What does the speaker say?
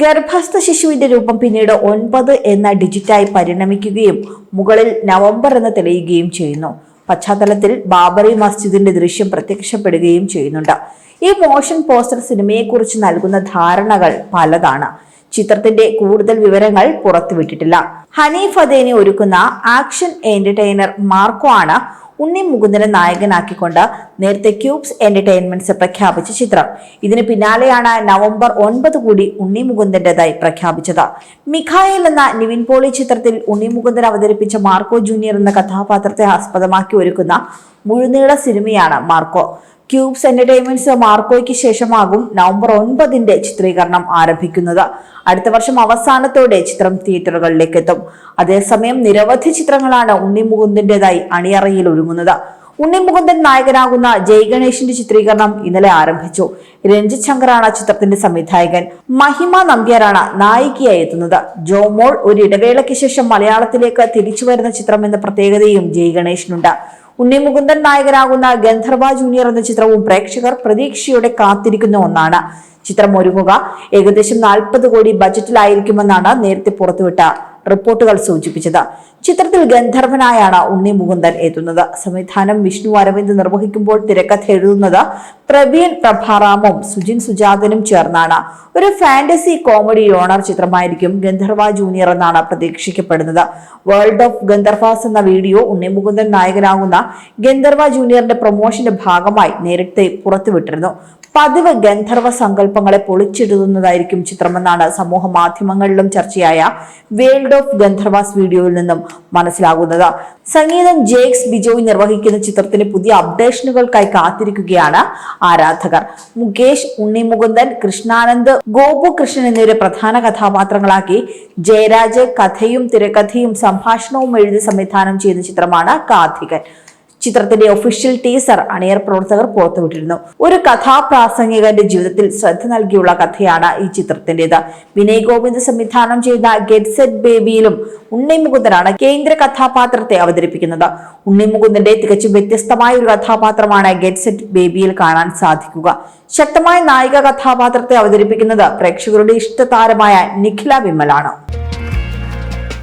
ഗർഭസ്ഥ ശിശുവിന്റെ രൂപം പിന്നീട് ഒൻപത് എന്ന ഡിജിറ്റായി പരിണമിക്കുകയും മുകളിൽ നവംബർ എന്ന് തെളിയുകയും ചെയ്യുന്നു. പശ്ചാത്തലത്തിൽ ബാബറി മസ്ജിദിന്റെ ദൃശ്യം പ്രത്യക്ഷപ്പെടുകയും ചെയ്യുന്നുണ്ട്. ഈ മോഷൻ പോസ്റ്റർ സിനിമയെക്കുറിച്ച് നൽകുന്ന ധാരണകൾ പലതാണ്. ചിത്രത്തിന്റെ കൂടുതൽ വിവരങ്ങൾ പുറത്തുവിട്ടിട്ടില്ല. ഹനീഫ് അദേനെ ഒരുക്കുന്ന ആക്ഷൻ എന്റർടൈനർ മാർക്കോ ആണ് ഉണ്ണി മുകുന്ദനെ നായകനാക്കിക്കൊണ്ട് നേരത്തെ ക്യൂബ്സ് എന്റർടൈൻമെന്റ്സ് പ്രഖ്യാപിച്ച ചിത്രം. ഇതിന് പിന്നാലെയാണ് നവംബർ ഒൻപത് കൂടി ഉണ്ണി മുകുന്ദന്റേതായി പ്രഖ്യാപിച്ചത്. മിഖായേൽ എന്ന നിവിൻ പോളി ചിത്രത്തിൽ ഉണ്ണി മുകുന്ദൻ അവതരിപ്പിച്ച മാർക്കോ ജൂനിയർ എന്ന കഥാപാത്രത്തെ ആസ്പദമാക്കി ഒരുക്കുന്ന മുഴുനീള സിനിമയാണ് മാർക്കോ. ക്യൂബ്സ് എന്റർടൈൻമെന്റ്സ് മാർക്കോയ്ക്ക് ശേഷമാകും നവംബർ ഒൻപതിന്റെ ചിത്രീകരണം ആരംഭിക്കുന്നത്. അടുത്ത വർഷം അവസാനത്തോടെ ചിത്രം തിയേറ്ററുകളിലേക്ക് എത്തും അതേസമയം നിരവധി ചിത്രങ്ങളാണ് ഉണ്ണി മുകുന്ദന്റേതായി അണിയറയിൽ ഒരുങ്ങുന്നത്. ഉണ്ണി മുകുന്ദൻ നായകനാകുന്ന ജയ് ഗണേഷിന്റെ ചിത്രീകരണം ഇന്നലെ ആരംഭിച്ചു. രഞ്ജിത് ശങ്കറാണ് ചിത്രത്തിന്റെ സംവിധായകൻ. മഹിമ നമ്പ്യാരാണ് നായികയായി എത്തുന്നത്. ജോമോൾ ഒരു ഇടവേളയ്ക്ക് ശേഷം മലയാളത്തിലേക്ക് തിരിച്ചു വരുന്ന ചിത്രം എന്ന പ്രത്യേകതയും ജയ് ഉണ്ണി മുകുന്ദൻ നായകരാകുന്ന ഗന്ധർവ ജൂനിയർ എന്ന ചിത്രവും പ്രേക്ഷകർ പ്രതീക്ഷയോടെ കാത്തിരിക്കുന്ന ഒന്നാണ്. ചിത്രം ഒരുങ്ങുക ഏകദേശം നാൽപ്പത് കോടി ബജറ്റിലായിരിക്കുമെന്നാണ് നേരത്തെ പുറത്തുവിട്ട റിപ്പോർട്ടുകൾ സൂചിപ്പിച്ചത്. ചിത്രത്തിൽ ഗന്ധർവനായാണ് ഉണ്ണി മുകുന്ദൻ എത്തുന്നത്. സംവിധാനം വിഷ്ണു അരവിന്ദ് നിർവഹിക്കുമ്പോൾ തിരക്കഥ എഴുതുന്നത് പ്രവീൺ പ്രഭാറാമും സുജിൻ സുജാതനും ചേർന്നാണ്. ഒരു ഫാന്റസി കോമഡി ഓണർ ചിത്രമായിരിക്കും ഗന്ധർവ ജൂനിയർ എന്നാണ് പ്രതീക്ഷിക്കപ്പെടുന്നത്. വേൾഡ് ഓഫ് ഗന്ധർവാസ് എന്ന വീഡിയോ ഉണ്ണി മുകുന്ദൻ നായകനാകുന്ന ഗന്ധർവ ജൂനിയറിന്റെ പ്രൊമോഷന്റെ ഭാഗമായി നേരത്തെ പുറത്തുവിട്ടിരുന്നു. പതിവ് ഗന്ധർവ സങ്കല്പങ്ങളെ പൊളിച്ചെഴുതുന്നതായിരിക്കും ചിത്രമെന്നാണ് സമൂഹ മാധ്യമങ്ങളിലും ചർച്ചയായ വേൾഡ് ഓഫ് ഗന്ധർവാസ് വീഡിയോയിൽ നിന്നും മനസ്സിലാകുന്നത്. സംഗീതം ജേക്സ് ബിജോയ് നിർവഹിക്കുന്ന ചിത്രത്തിന്റെ പുതിയ അപ്ഡേഷനുകൾക്കായി കാത്തിരിക്കുകയാണ് ആരാധകർ. മുകേഷ് ഉണ്ണിമുകുന്ദൻ കൃഷ്ണാനന്ദ് ഗോപു കൃഷ്ണൻ എന്നിവരെ പ്രധാന കഥാപാത്രങ്ങളാക്കി ജയരാജ് കഥയും തിരക്കഥയും സംഭാഷണവും എഴുതി സംവിധാനം ചെയ്യുന്ന ചിത്രമാണ് കാർത്തികൻ. ചിത്രത്തിന്റെ ഒഫീഷ്യൽ ടീസർ അണിയർ പ്രവർത്തകർ പുറത്തുവിട്ടിരുന്നു. ഒരു കഥാപ്രാസംഗികന്റെ ജീവിതത്തിൽ ശ്രദ്ധ നൽകിയുള്ള കഥയാണ് ഈ ചിത്രത്തിന്റേത്. വിനയ് ഗോവിന്ദ് സംവിധാനം ചെയ്ത ഗെറ്റ് സെറ്റ് ബേബിയിലും ഉണ്ണി മുകുന്ദനാണ് കേന്ദ്ര കഥാപാത്രത്തെ അവതരിപ്പിക്കുന്നത്. ഉണ്ണി മുകുന്ദന്റെ തികച്ചും വ്യത്യസ്തമായ ഒരു കഥാപാത്രമാണ് ഗെറ്റ് സെറ്റ് ബേബിയിൽ കാണാൻ സാധിക്കുക. ശക്തമായ നായിക കഥാപാത്രത്തെ അവതരിപ്പിക്കുന്നത് പ്രേക്ഷകരുടെ ഇഷ്ടതാരമായ നിഖില വിമലാണ്.